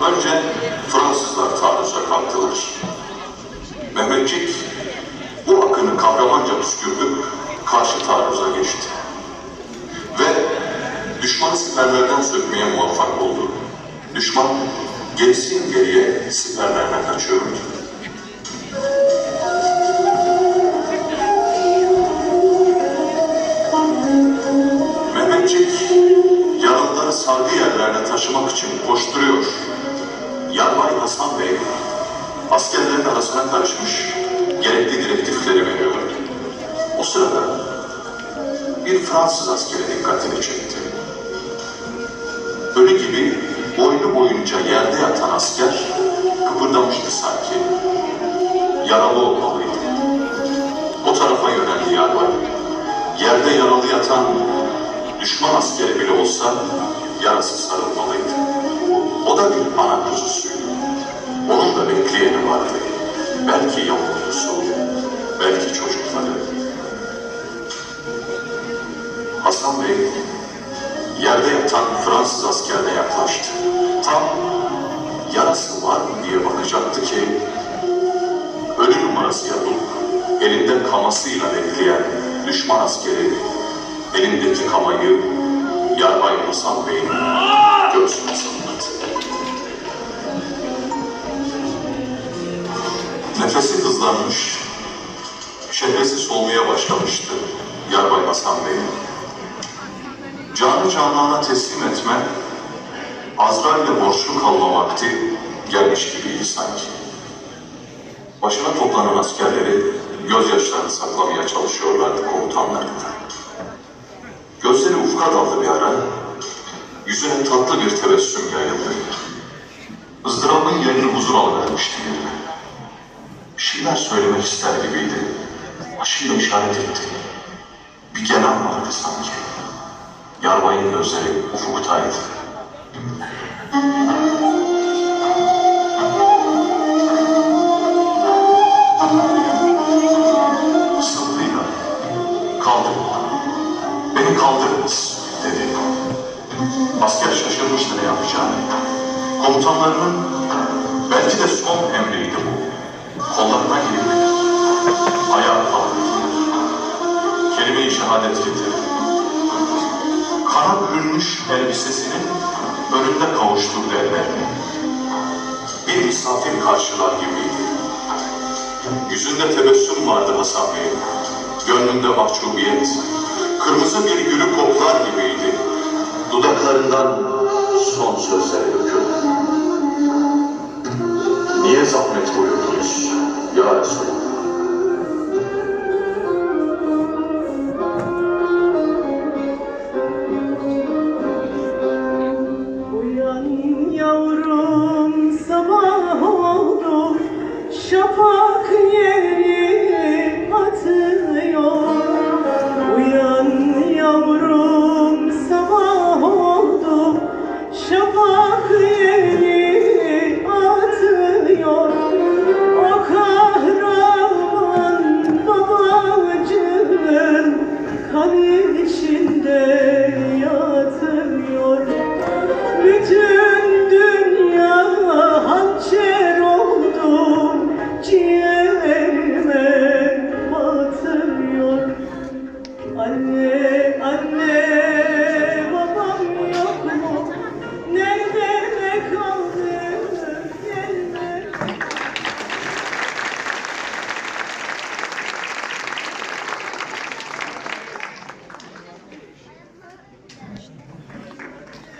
Önce Fransızlar taarruza kalktılar. Mehmetçik bu akını kahramanca püskürdü, karşı taarruza geçti. Ve düşmanı siperlerden sökmeye muvaffak oldu. Düşman gerisin geriye siperlerden kaçıyordu. Mehmetçik yaralıları sargı yerlerine taşımak için koşturuyor. Hasan Bey askerlerin arasına karışmış gerekli direktifleri veriyor. O sırada bir Fransız askeri dikkatini çekti. Ölü gibi boynu boyunca yerde yatan asker kıpırdamıştı sanki. Yaralı olmalıydı. O tarafa yöneldi yarbay. Yerde yaralı yatan düşman askeri bile olsa yarası sarılmalıydı. O da bir ana kuzusuydu. Belki yavrusu, belki çocukları. Hasan Bey yerde yatan Fransız askerine yaklaştı. Tam yarası var mı diye bakacaktı ki ölü numarası yapıp elinde kamasıyla bekleyen düşman askeri elindeki kamayı Nefesi hızlanmış, şehvesi solmaya başlamıştı Yarbay Hasan Bey'in. Canı canana teslim etme, Azrail'le borçlu kalma vakti gelmiş gibiydi sanki. Başına toplanan askerleri gözyaşlarını saklamaya çalışıyorlardı komutanlarında. Gözleri ufka daldı bir ara, yüzüne tatlı bir tebessüm yayıldı. ızdırabın yerini huzur alıvermişti yerine. Bir şeyler söylemek ister gibiydi. Başıyla işaret etti. Bir gelen vardı sanki. Yarbayın gözleri ufuktaydı. Sırtıyla kaldırın. Beni kaldırınız dedi. Asker şaşırmıştı ne yapacağını. Komutanlarının belki de son emriydi bu. Kollarına girip ayağa kaldırdı. Kelime-i şehadet getirdi. Kana bürünmüş elbisesinin önünde kavuşturdu ellerini. Bir misafir karşılar gibiydi. Yüzünde tebessüm vardı Hasan Bey'in. Gönlünde mahcubiyet. Kırmızı bir gülü koklar gibiydi. Dudaklarından son sözleri döküldü. Niye zahmet buyurdunuz You're